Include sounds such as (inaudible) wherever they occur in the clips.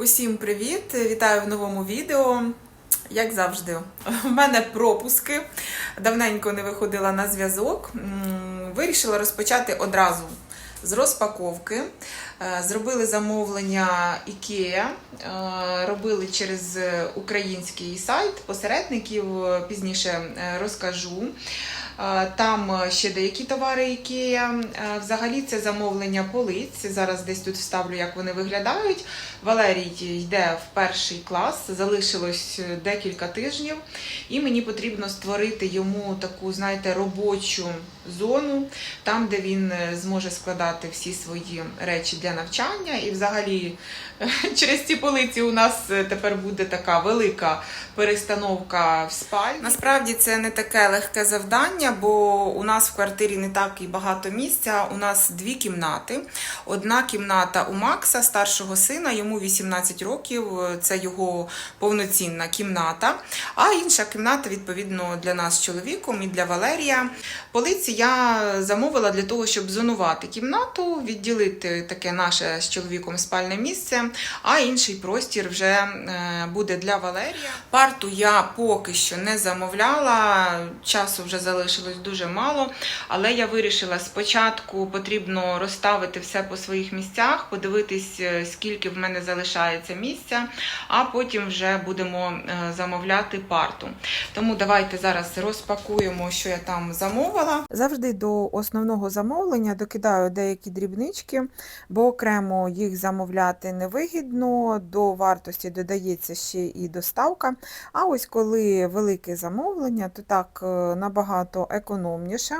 Усім привіт! Вітаю в новому відео. Як завжди, в мене пропуски. Давненько не виходила на зв'язок. Вирішила розпочати одразу з розпаковки. Е, Зробили замовлення IKEA, е, робили через український сайт посередників, е, пізніше розкажу. Е, Там е, ще деякі товари IKEA. Е, Взагалі це замовлення полиць. Зараз десь тут вставлю, як вони виглядають. Валерій йде в перший клас, залишилось декілька тижнів, і мені потрібно створити йому таку, знаєте, робочу зону, там, де він зможе складати всі свої речі для навчання. І взагалі (laughs) через ці полиці у нас тепер буде така велика перестановка в спальні. Насправді це не таке легке завдання, бо у нас в квартирі не так і багато місця. У нас дві кімнати. Одна кімната у Макса, старшого сина, йому 18 років, це його повноцінна кімната. А інша кімната, відповідно, для нас з чоловіком і для Валерія. Полиці я замовила для того, щоб зонувати кімнату, відділити таке наше з чоловіком спальне місце, а інший простір вже е, буде для Валерія. Парту я поки що не замовляла, часу вже залишилось дуже мало, але я вирішила спочатку потрібно розставити все по своїх місцях, подивитись, е, скільки в мене залишається місця, а потім вже будемо е, замовляти парту. Тому давайте зараз розпакуємо, що я там замовила. Завжди до основного замовлення докидаю деякі дрібнички, бо окремо їх замовляти невигідно, до вартості додається ще і доставка. А ось коли велике замовлення, то так е, набагато економніше.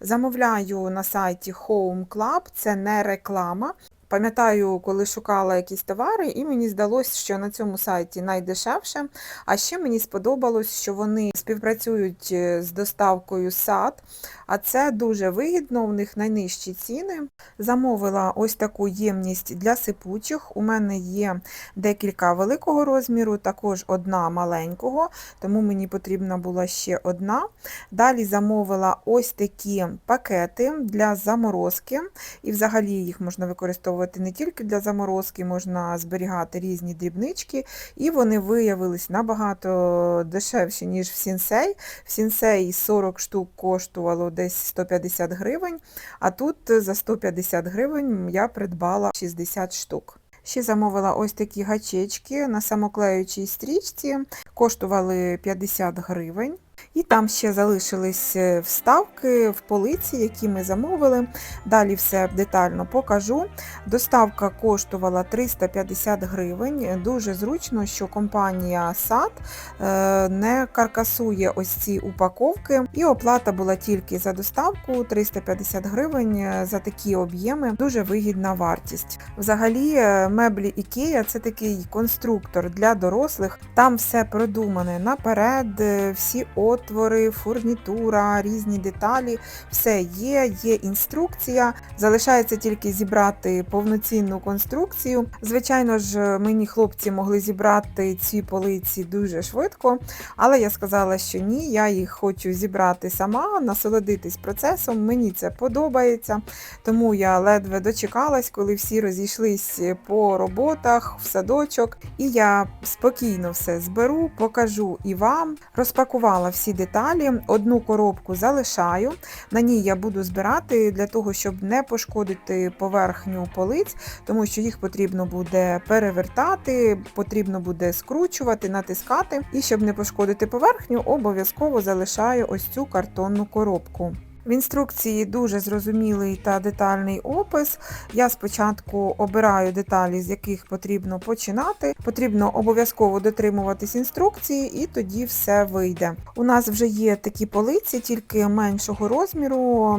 Замовляю на сайті Home Club, це не реклама. Пам'ятаю, коли шукала якісь товари, і мені здалося, що на цьому сайті найдешевше. А ще мені сподобалось, що вони співпрацюють е, з доставкою сад, а це дуже вигідно, у них найнижчі ціни. Замовила ось таку ємність для сипучих. У мене є декілька великого розміру, також одна маленького, тому мені потрібна була ще одна. Далі замовила ось такі пакети для заморозки, і взагалі їх можна використовувати не тільки для заморозки, можна зберігати різні дрібнички, і вони виявились набагато дешевші, ніж в Сінсей. В Сінсей 40 штук коштувало десь 150 гривень, а тут за 150 гривень я придбала 60 штук. Ще замовила ось такі гачечки на самоклеючій стрічці, коштували 50 гривень. І там ще залишились е, вставки в полиці, які ми замовили. Далі все детально покажу. Доставка коштувала 350 гривень. Дуже зручно, що компанія САД е, не каркасує ось ці упаковки. І оплата була тільки за доставку 350 гривень е, за такі об'єми. Дуже вигідна вартість. Взагалі, меблі IKEA – це такий конструктор для дорослих. Там все продумане наперед, всі отвори, фурнітура, різні деталі. Все є, є інструкція. Залишається тільки зібрати повноцінну конструкцію. Звичайно ж, мені хлопці могли зібрати ці полиці дуже швидко, але я сказала, що ні, я їх хочу зібрати сама, насолодитись процесом. Мені це подобається. Тому я ледве дочекалась, коли всі розійшлись по роботах, в садочок. І я спокійно все зберу, покажу і вам. Розпакувала всі деталі. Одну коробку залишаю. На ній я буду збирати для того, щоб не пошкодити поверхню полиць, тому що їх потрібно буде перевертати, потрібно буде скручувати, натискати. І щоб не пошкодити поверхню, обов'язково залишаю ось цю картонну коробку. В інструкції дуже зрозумілий та детальний опис. Я спочатку обираю деталі, з яких потрібно починати. Потрібно обов'язково дотримуватись інструкції, і тоді все вийде. У нас вже є такі полиці, тільки меншого розміру.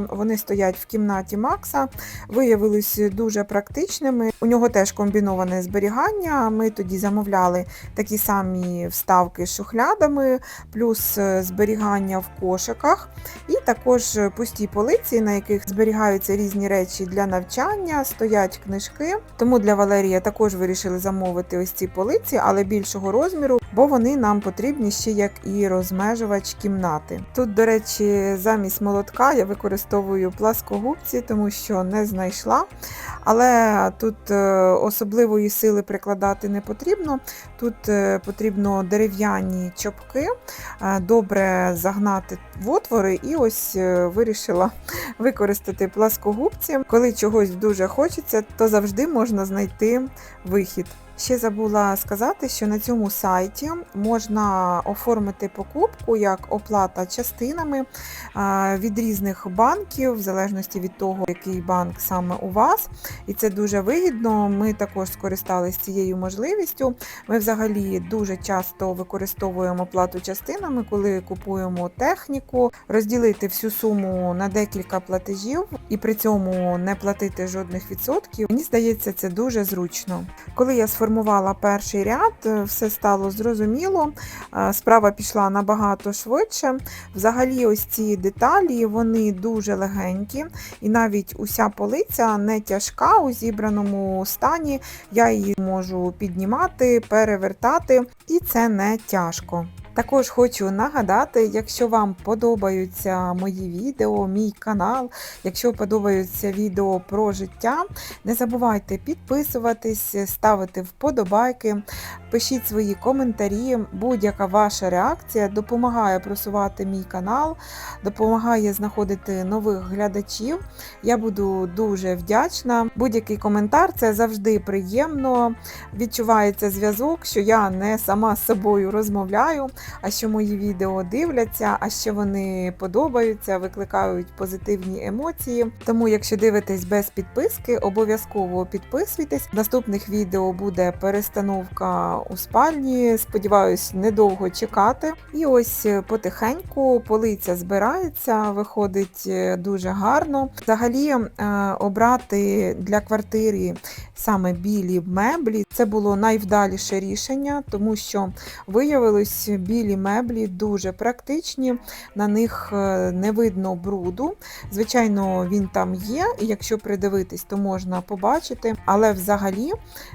Вони стоять в кімнаті Макса, виявились дуже практичними. У нього теж комбіноване зберігання. Ми тоді замовляли такі самі вставки з шухлядами, плюс е, зберігання в кошиках, і також пусті полиці, на яких зберігаються різні речі для навчання, стоять книжки. Тому для Валерія також вирішили замовити ось ці полиці, але більшого розміру. Бо вони нам потрібні ще як і розмежувач кімнати. Тут, до речі, замість молотка я використовую пласкогубці, тому що не знайшла. Але тут е, особливої сили прикладати не потрібно. Тут е, потрібно дерев'яні чопки, е, добре загнати в отвори, і ось вирішила (laughs) використати пласкогубці. Коли чогось дуже хочеться, то завжди можна знайти вихід. Ще забула сказати, що на цьому сайті можна оформити покупку як оплата частинами від різних банків, в залежності від того, який банк саме у вас. І це дуже вигідно. Ми також скористалися цією можливістю. Ми взагалі дуже часто використовуємо плату частинами, коли купуємо техніку, розділити всю суму на декілька платежів і при цьому не платити жодних відсотків. Мені здається, це дуже зручно. Коли я сформувала перший ряд, е, все стало зрозуміло. е, Справа пішла набагато швидше. Взагалі, ось ці деталі вони дуже легенькі, і навіть уся полиця не тяжка у зібраному стані. Я її можу піднімати, перевертати, і це не тяжко. Також хочу нагадати, якщо вам подобаються мої відео, мій канал, якщо подобаються відео про життя, не забувайте підписуватись, ставити вподобайки, пишіть свої коментарі. Будь-яка ваша реакція допомагає просувати мій канал, допомагає знаходити нових глядачів. Я буду дуже вдячна. Будь-який коментар це завжди приємно. Відчувається зв'язок, що я не сама з собою розмовляю, а що мої відео дивляться, а що вони подобаються, викликають позитивні емоції. Тому, якщо дивитесь без підписки, обов'язково підписуйтесь. Наступних відео буде перестановка у спальні. Сподіваюсь, недовго чекати. І ось потихеньку полиця збирається, виходить е, дуже гарно. Взагалі, е, обрати для квартири саме білі меблі це було найвдаліше рішення, тому що виявилось білі меблі дуже практичні, на них е, не видно бруду. Звичайно, він там є, і якщо придивитись, то можна побачити, але взагалі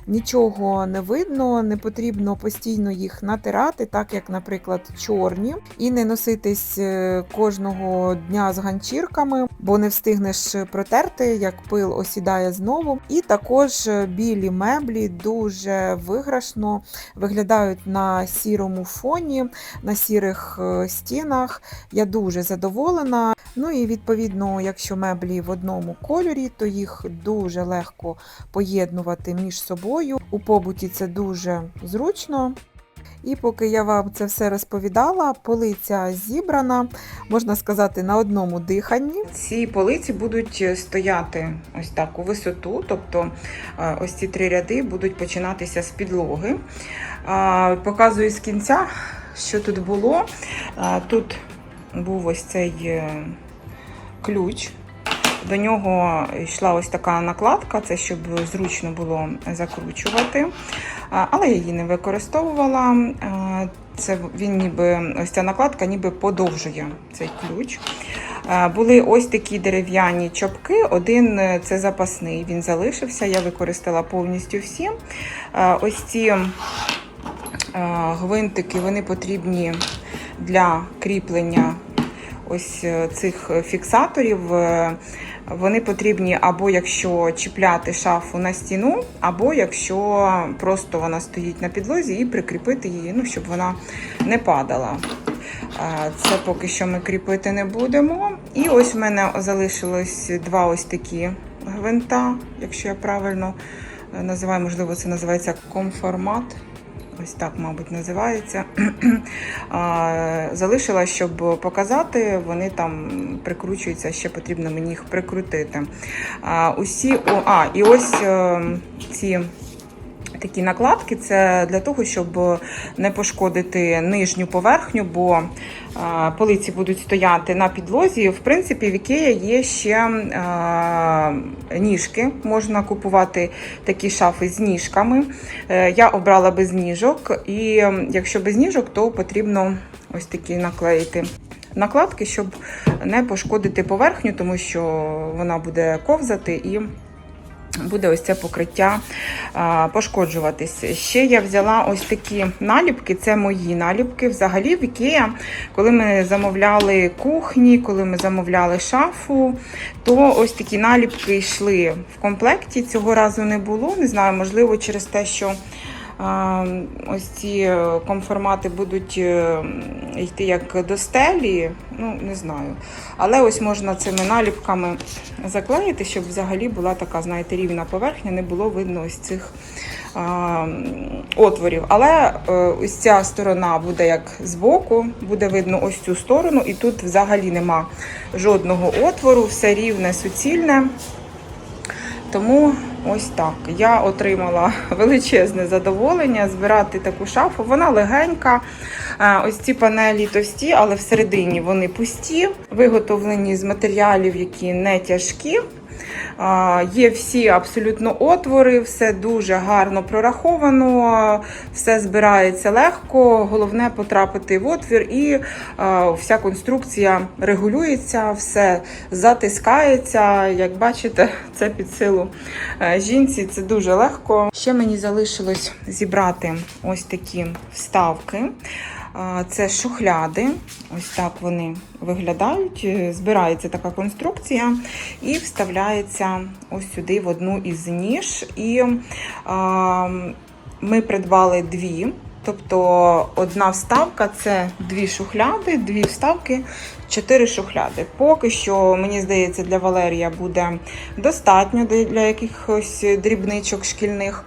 нічого не видно, не потрібно постійно їх натирати, так як, наприклад, чорні, і не носитись е, кожного дня з ганчірками, бо не встигнеш протерти, як пил осідає знову. І також е, білі меблі дуже виграшно виглядають на сірому фоні, на сірих е, стінах. Я дуже задоволена. Ну і відповідно, якщо меблі в одному кольорі, то їх дуже легко поєднувати між собою. У побуті це дуже зручно. І поки я вам це все розповідала, полиця зібрана, можна сказати, на одному диханні. Ці полиці будуть стояти ось так у висоту, тобто е, ось ці три ряди будуть починатися з підлоги. Показую з кінця, що тут було. Тут був ось цей е, ключ. До нього йшла ось така накладка, це щоб зручно було закручувати. Але я її не використовувала. Це він ніби ось ця накладка ніби подовжує цей ключ. Були ось такі дерев'яні чопки. Один е, це запасний, він залишився. Я використала повністю всі. Ось ці е, гвинтики вони потрібні для кріплення ось е, цих фіксаторів. Вони потрібні або якщо чіпляти шафу на стіну, або якщо просто вона стоїть на підлозі і прикріпити її, ну, щоб вона не падала. Це поки що ми кріпити не будемо. І ось в мене залишилось два ось такі гвинта, якщо я правильно е, називаю, можливо, це називається комформат. Ось так, мабуть, називається. (clears throat) Залишила, щоб показати, вони там прикручуються, ще потрібно мені їх прикрутити. Усі, о, а, і ось е, ці такі накладки це для того, щоб не пошкодити нижню поверхню, бо полиці будуть стояти на підлозі. В принципі, в Ікея є ще ніжки. Можна купувати такі шафи з ніжками. Е, Я обрала без ніжок, і якщо без ніжок, то потрібно ось такі наклеїти. Накладки, щоб не пошкодити поверхню, тому що вона буде ковзати і буде ось це покриття пошкоджуватися. Ще я взяла ось такі наліпки, це мої наліпки. Взагалі в Ікея, коли ми замовляли кухні, коли ми замовляли шафу, то ось такі наліпки йшли в комплекті. Цього разу не було. Не знаю, можливо, через те, що ось ці комформати будуть е, йти як до стелі. Ну, не знаю. Але ось можна цими наліпками заклеїти, щоб взагалі була така, знаєте, рівна поверхня, не було видно ось цих отворів. Але е, ось ця сторона буде як збоку, буде видно ось цю сторону, і тут взагалі нема жодного отвору, все рівне, суцільне. Тому ось так. Я отримала (laughs) величезне задоволення збирати таку шафу. Вона легенька. Е, Ось ці панелі товсті, але всередині вони пусті, виготовлені з матеріалів, які не тяжкі. Є всі абсолютно отвори, все дуже гарно прораховано, все збирається легко. Головне потрапити в отвір, і вся конструкція регулюється, все затискається. Як бачите, це під силу е, жінці. Це дуже легко. Ще мені залишилось зібрати ось такі вставки. Це шухляди. Ось так вони виглядають. Збирається така конструкція і вставляється ось сюди в одну із ніж. І а, ми придбали дві. Тобто одна вставка це дві шухляди, дві вставки, чотири шухляди. Поки що, мені здається, для Валерія буде достатньо для якихось дрібничок шкільних.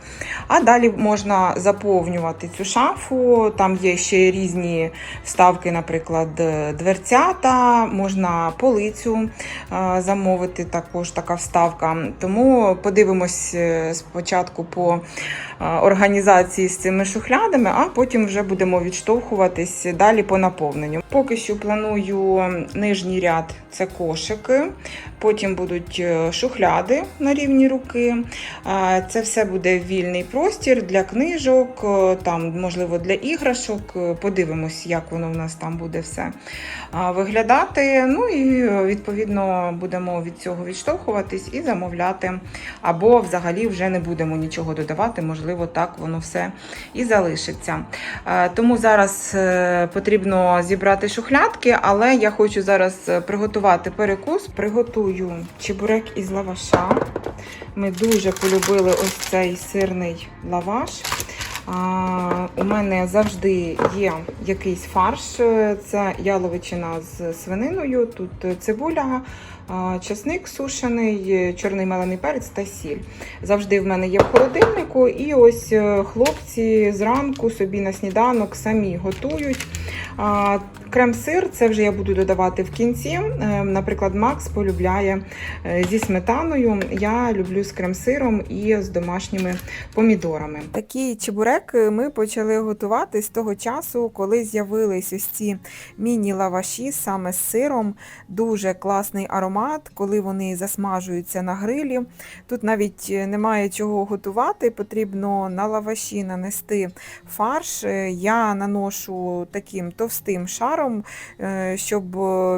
А далі можна заповнювати цю шафу. Там є ще різні вставки, наприклад, дверцята, можна полицю е, замовити, також така вставка. Тому подивимось е, спочатку по е, організації з цими шухлядами, а потім вже будемо відштовхуватись далі по наповненню. Поки що планую нижній ряд це кошики, потім будуть е, шухляди на рівні руки. Це все буде вільний простір для книжок, е, там, можливо, для іграшок. Е, Подивимось, як воно в нас там буде все виглядати. Ну і відповідно будемо від цього відштовхуватись і замовляти. Або взагалі вже не будемо нічого додавати, можливо, так воно все і залишиться. Тому зараз потрібно зібрати шухлядки, але я хочу зараз приготувати перекус. Приготую чебурек із лаваша. Ми дуже полюбили ось цей сирний лаваш. А, у мене завжди є якийсь фарш. Це яловичина з свининою, тут цибуля, а, часник сушений, чорний мелений перець та сіль. Завжди в мене є в холодильнику. І ось е, хлопці зранку собі на сніданок самі готують. А, Крем-сир, це вже я буду додавати в кінці. Е, Наприклад, Макс полюбляє е, зі сметаною. Я люблю з крем-сиром і з домашніми помідорами. Такі чебуреки ми почали готувати з того часу, коли з'явились ось ці міні-лаваші саме з сиром. Дуже класний аромат, коли вони засмажуються на грилі. Тут навіть немає чого готувати, потрібно на лаваші нанести фарш. Е, Я наношу таким товстим шаром, е, щоб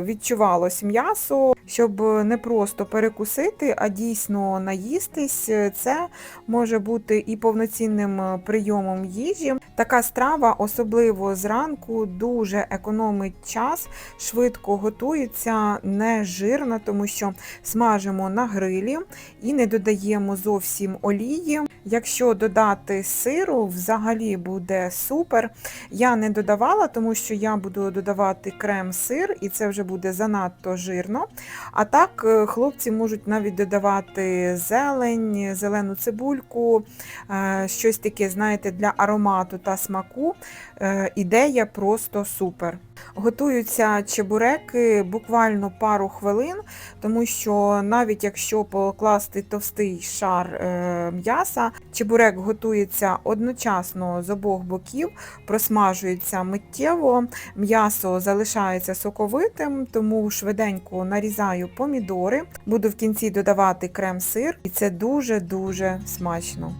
відчувалось м'ясо, щоб не просто перекусити, а дійсно наїстись. Це може бути і повноцінним прийомом їжі. Така страва, особливо зранку, дуже економить час, швидко готується, не жирна, тому що смажимо на грилі і не додаємо зовсім олії. Якщо додати сиру, взагалі буде супер. Я не додавала, тому що я буду додавати крем-сир, і це вже буде занадто жирно. А так, е, хлопці можуть навіть додавати зелень, зелену цибульку, е, щось таке, знаєте, для аромату та смаку. Е, Ідея просто супер. Готуються чебуреки буквально пару хвилин, тому що навіть якщо покласти товстий шар е, м'яса, чебурек готується одночасно з обох боків, просмажується миттєво, м'ясо залишається соковитим, тому швиденько нарізаю помідори, буду в кінці додавати крем-сир, і це дуже-дуже смачно.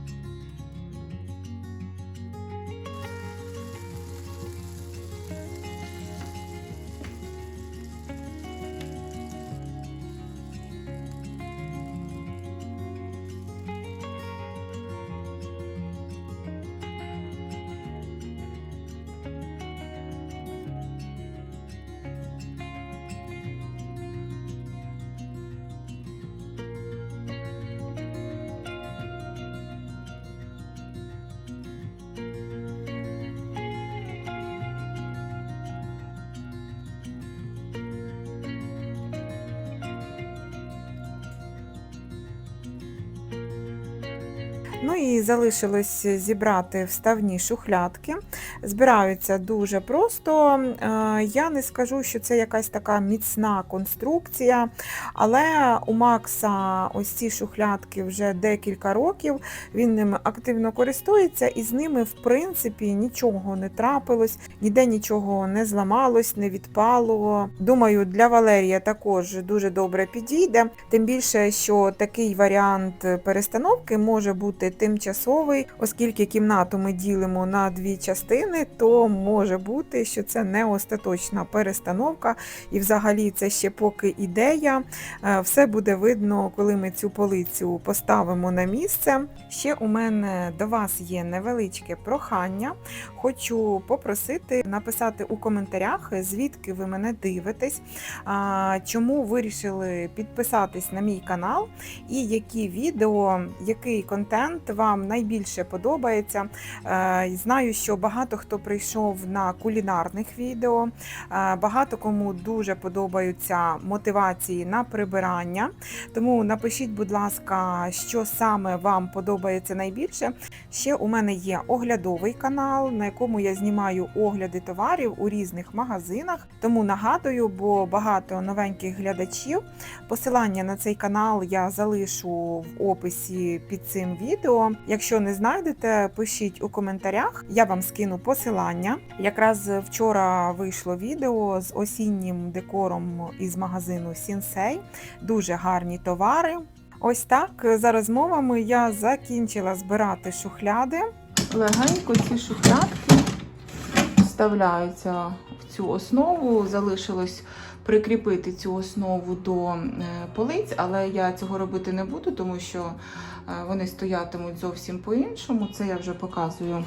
Ну і залишилось зібрати вставні шухлядки. Збираються дуже просто. Е, Я не скажу, що це якась така міцна конструкція, але у Макса ось ці шухлядки вже декілька років. Він ними активно користується, і з ними, в принципі, нічого не трапилось, ніде нічого не зламалось, не відпало. Думаю, для Валерія також дуже добре підійде. Тим більше, що такий варіант перестановки може бути тимчасовий, оскільки кімнату ми ділимо на дві частини, то може бути, що це не остаточна перестановка, і взагалі це ще поки ідея. Е, Все буде видно, коли ми цю полицю поставимо на місце. Ще у мене до вас є невеличке прохання. Хочу попросити написати у коментарях, звідки ви мене дивитесь, чому вирішили підписатись на мій канал, і які відео, який контент вам найбільше подобається. Е, Знаю, що багато хто прийшов на кулінарних відео, е, багато кому дуже подобаються мотивації на прибирання. Тому напишіть, будь ласка, що саме вам подобається найбільше. Ще у мене є оглядовий канал, на якому я знімаю огляди товарів у різних магазинах. Тому нагадую, бо багато новеньких глядачів. Посилання на цей канал я залишу в описі під цим відео. Якщо не знайдете, пишіть у коментарях, я вам скину посилання. Якраз вчора вийшло відео з осіннім декором із магазину Сінсей. Дуже гарні товари. Ось так за розмовами я закінчила збирати шухляди. Легенько ці шухлядки вставляються в цю основу. Залишилось прикріпити цю основу до е, полиць, але я цього робити не буду, тому що вони стоятимуть зовсім по-іншому. Це я вже показую,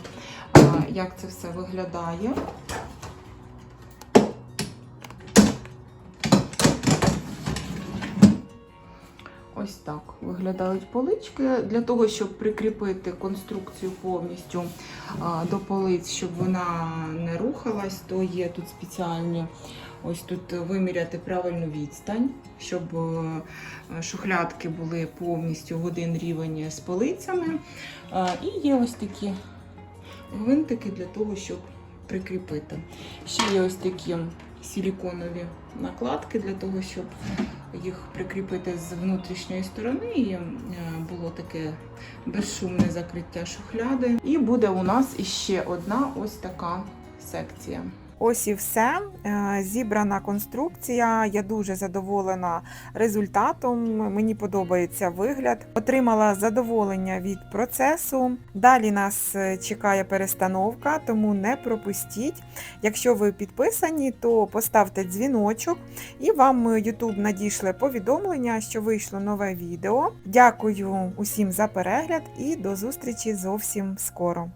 як це все виглядає. Ось так виглядають полички. Для того, щоб прикріпити конструкцію повністю до полиць, щоб вона не рухалась, то є тут спеціальні ось тут виміряти правильну відстань, щоб е, шухлядки були повністю в один рівень з полицями. І є ось такі гвинтики для того, щоб прикріпити. Ще є ось такі силіконові накладки для того, щоб їх прикріпити з внутрішньої сторони і е, було таке безшумне закриття шухляди. І буде у нас іще одна ось така секція. Ось і все. Е, Зібрана конструкція. Я дуже задоволена результатом. Мені подобається вигляд. Отримала задоволення від процесу. Далі нас е, чекає перестановка, тому не пропустіть. Якщо ви підписані, то поставте дзвіночок і вам YouTube надішле повідомлення, що вийшло нове відео. Дякую усім за перегляд і до зустрічі зовсім скоро.